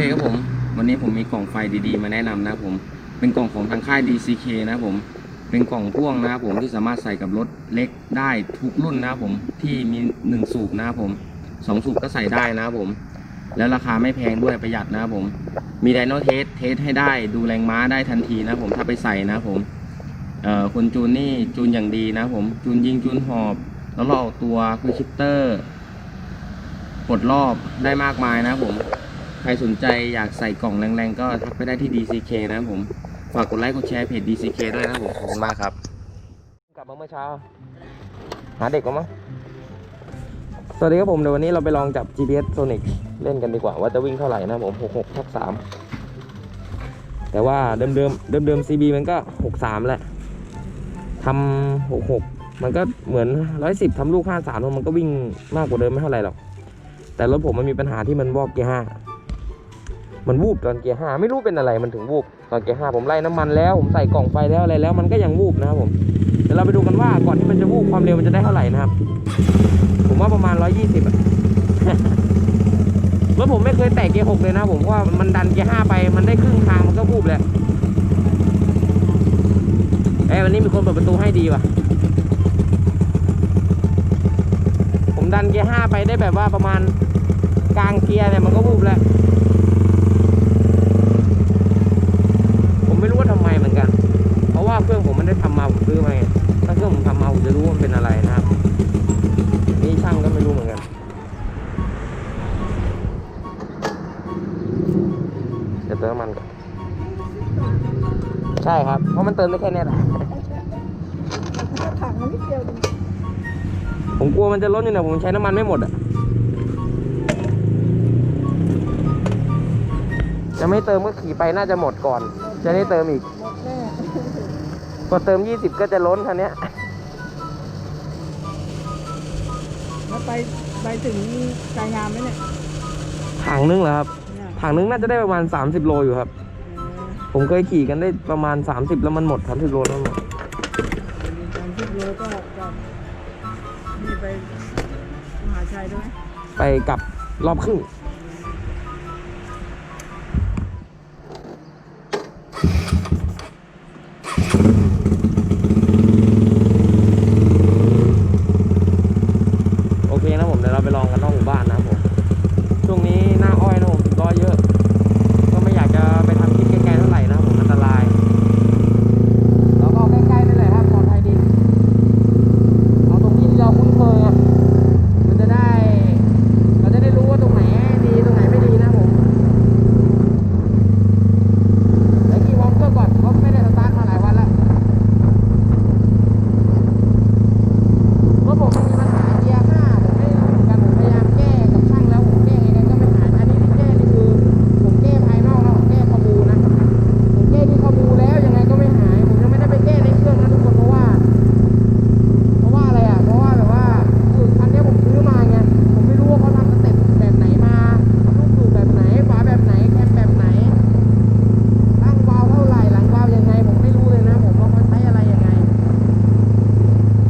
เคครับผม วันนี้ผมมีกล่องไฟดีๆ มาแนะนำนะผม เป็นกล่องของทางค่าย DCK นะผม เป็นกล่องพ่วงนะครับผมที่สามารถใส่กับรถเล็กได้ทุกรุ่นนะผมที่มีหนึ่งสูบนะผมสองสูบก็ใส่ได้นะผม แล้วราคาไม่แพงด้วยประหยัดนะผม มีไดโนเทสเทสให้ได้ดูแรงม้าได้ทันทีนะผมถ้าไปใส่นะผมเอ่อคนจูนนี่จูนอย่างดีนะผมจูนยิงจูนหอบ แล้วเราเอตัวคือชิปเตอร์ปลดรอบได้มากมายนะผม ใครสนใจอยากใส่กล่องแรงๆ ก็ทักไปได้ที่ DCK นะครับผม ฝากกดไลค์กดแชร์เพจ DCK ด้วยนะครับผมขอบคุณมากครับ กลับมาเมื่อเช้า หาเด็กก็มั้งสวัสดีครับผมเดี๋ยววันนี้เราไปลองจับ GPS Sonic เล่นกันดีกว่าว่าจะวิ่งเท่าไหร่นะครับผม66ทัก3แต่ว่าเดิมเดิมเดิมเดิม CB มันก็ 63 แหละทำ66 มันก็เหมือน 110ทำลูก 53 มันก็วิ่งมากกว่าเดิมไม่เท่าไหร่หรอกแต่รถผมมันมีปัญหาที่มันวอกเกียร์ห้า มันวูบตอนเกียร์ห้าไม่รู้เป็นอะไรมันถึงวูบตอนเกียร์ห้าผมไล่น้ำมันแล้วผมใส่กล่องไฟแล้วอะไรแล้วมันก็ยังวูบนะครับผมเดี๋ยวเราไปดูกันว่าก่อนที่มันจะวูบความเร็วมันจะได้เท่าไหร่นะครับ ผมว่าประมาณ120อะรถผมไม่เคยแตะเกียร์หกเลยนะผมเพราะว่ามันดันเกียร์ห้าไปมันได้ครึ่งทางมันก็วูบแล้วเอ้วันนี้มีคนเปิดประตูให้ดีว่ะ ผมดันเกียร์ห้าไปได้แบบว่าประมาณกลางเกียร์เนี่ยมันก็วูบแล้ว เพราะมันเติมได้แค่เนี้ยแหละถังมันนิดเดียวเองผมกลัวมันจะล้นอยู่เนี่ยผมใช้น้ำมันไม่หมดอะจะไม่เติมก็ขี่ไปน่าจะหมดก่อน จะได้เติมอีกหมดแน่พอเติม 20 ก็จะล้นคันเนี้ยแล้วไปไปถึงใจงามไหมเนี่ยถังนึงเหรอครับเนี่ยถังนึงน่าจะได้ประมาณ 30 โลอยู่ครับเออ ผมเคยขี่กันได้ประมาณ 30 แล้วมันหมด30โลแล้วมันหมดมีการทุกโลก็ก็มีไปมหาชัยด้วยไปกลับรอบครึ่ง โอเคนะผมเดี๋ยวเราไปลองกันนอกหมู่บ้านนะครับผม ช่วงนี้หน้าอ้อยนะผมร้อยเยอะ ก็ไม่อยากจะไปทำคลิปไกลๆเท่าไหร่นะครับผมอันตรายแล้วก็ใกล้ๆนี่แหละครับปลอดภัยดี เอาตรงที่เราคุ้นเคยอะมันจะได้ เราจะได้รู้ว่าตรงไหนดีตรงไหนไม่ดีนะผมแล้วขี่วอร์มเครื่องก่อนเพราะไม่ได้สตาร์ทมาหลายวันแล้วรถผมมันมีปัญหาเกียร์ห้าผมไม่รู้เหมือนกันผมพยายามแก้กับช่างแล้วผมแก้ยังไงก็ไม่หายอันนี้ที่แก้นี่คือผมแก้ภายนอกนะผมแก้ขบูนะผมแก้ที่ขบูแล้วยังไงก็ไม่หาย ผมยังไม่ได้ไปแก้ในเครื่องนะทุกคนเพราะว่า เพราะว่าอะไรอะ เพราะว่าแบบว่าคือคันเนี้ยผมซื้อมาไง ผมไม่รู้ว่าเขาทำสเต็ปแบบไหนมาลูกสูบแบบไหนฝาแบบไหนแคมแบบไหน ตั้งวาล์วเท่าไหร่ หลังวาล์วยังไง ผมไม่รู้เลยนะ ผมว่าเขาใช้อะไรยังไง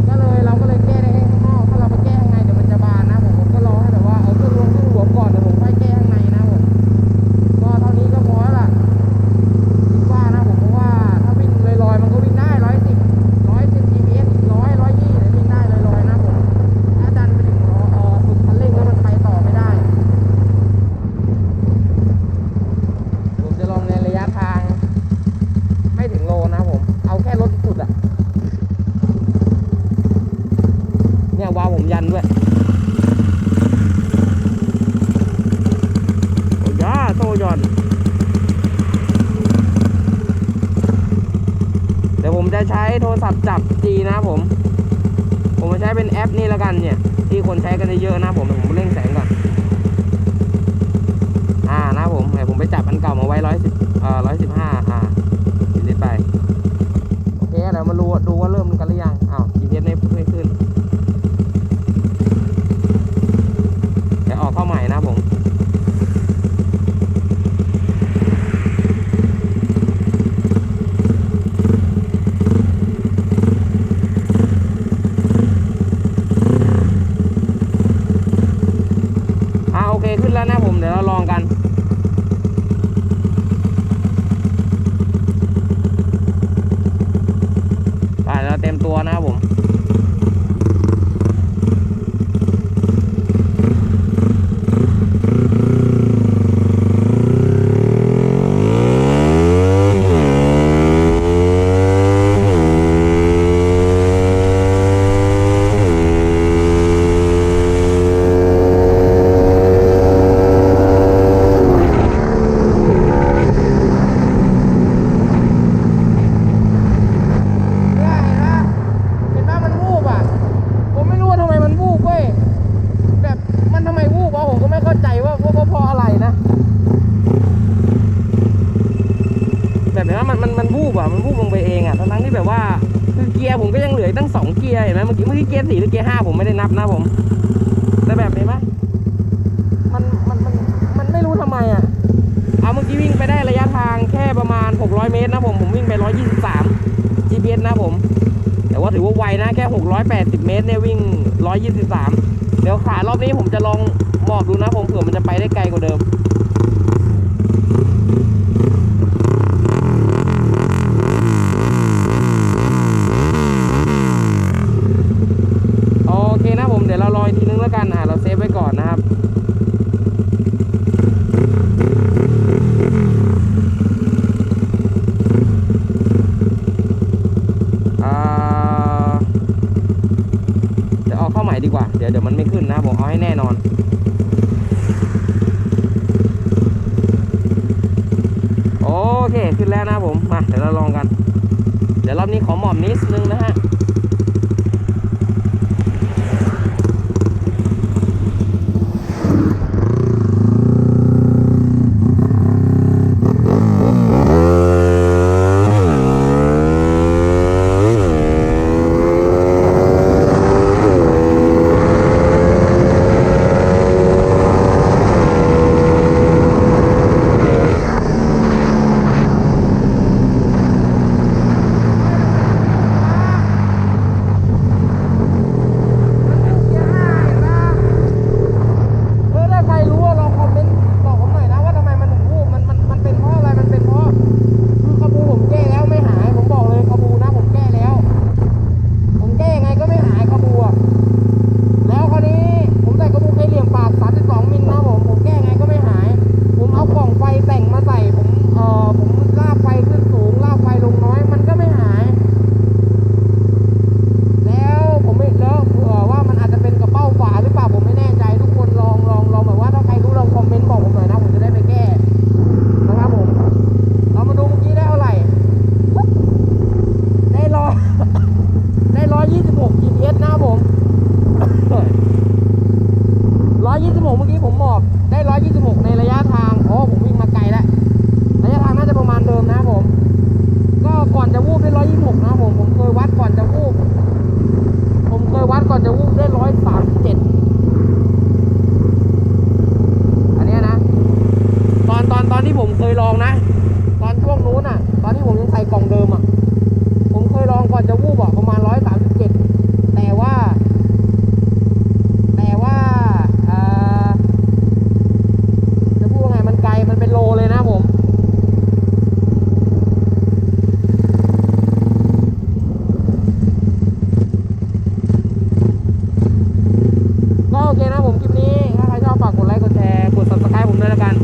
ก็เลยเราก็เลยแก้ได้แค่ข้างนอก ถ้าเราไปแก้ข้างในเดี๋ยวมันจะบานนะผมผมก็รอให้แบบว่าเอาเครื่องลงเครื่องหลวมก่อนเดี๋ยวผมค่อยแก้ข้างในนะผม ก็เท่านี้ก็พอแล้วล่ะ คิดว่านะผมเพราะว่าถ้าวิ่งลอยๆมันก็วิ่งได้ร้อยสิบร้อยสิบ GPS ร้อยร้อยยี่เนี่ยวิ่งได้ลอยๆนะผมถ้าดันไปถึงล้อเออสุดคันเร่งแล้วมันไปต่อไม่ได้ ผมจะลองในระยะทาง ไม่ถึงโลนะผม เอาแค่รถสุดอะเนี่ยวาล์วผมยัน ด้วยโอ้ยาโซ่หย่อน เดี๋ยวผมจะใช้โทรศัพท์จับจีนะผม ผมจะใช้เป็นแอปนี่ล้วกันเนี่ย ที่คนใช้กันเยอะนะผมผมเร่งแสงก่อน อ่านะผมเดี๋ยวผมไปจับอันเก่ามาไว้ร้อยสิบเอ่อร้อยสิบห้า ตัวนะครับผม เมื่อกี้เกียร์สี่หรือเกียร์ห้าผมไม่ได้นับนะผม แต่แบบนี้ไหมมันมันมันมันไม่รู้ทำไมอะ เอาเมื่อกี้วิ่งไปได้ระยะทางแค่ประมาณ 600 เมตรนะผม ผมวิ่งไป 123 GPS นะผม แต่ว่าถือว่าไวนะแค่ 680 เมตรเนี่ยวิ่ง 123 เดี๋ยวขารอบนี้ผมจะลองหมอกดูนะผมเผื่อมันจะไปได้ไกลกว่าเดิม อนโอเค ขึ้นแล้วนะผม มา เดี๋ยวเราลองกัน เดี๋ยวรอบนี้ขอหมอบนิดนึงนะฮะ โอเคนะผมคลิปนี้ ถ้าใครชอบฝากกดไลค์ กดแชร์ กด subscribe ผมด้วยละกัน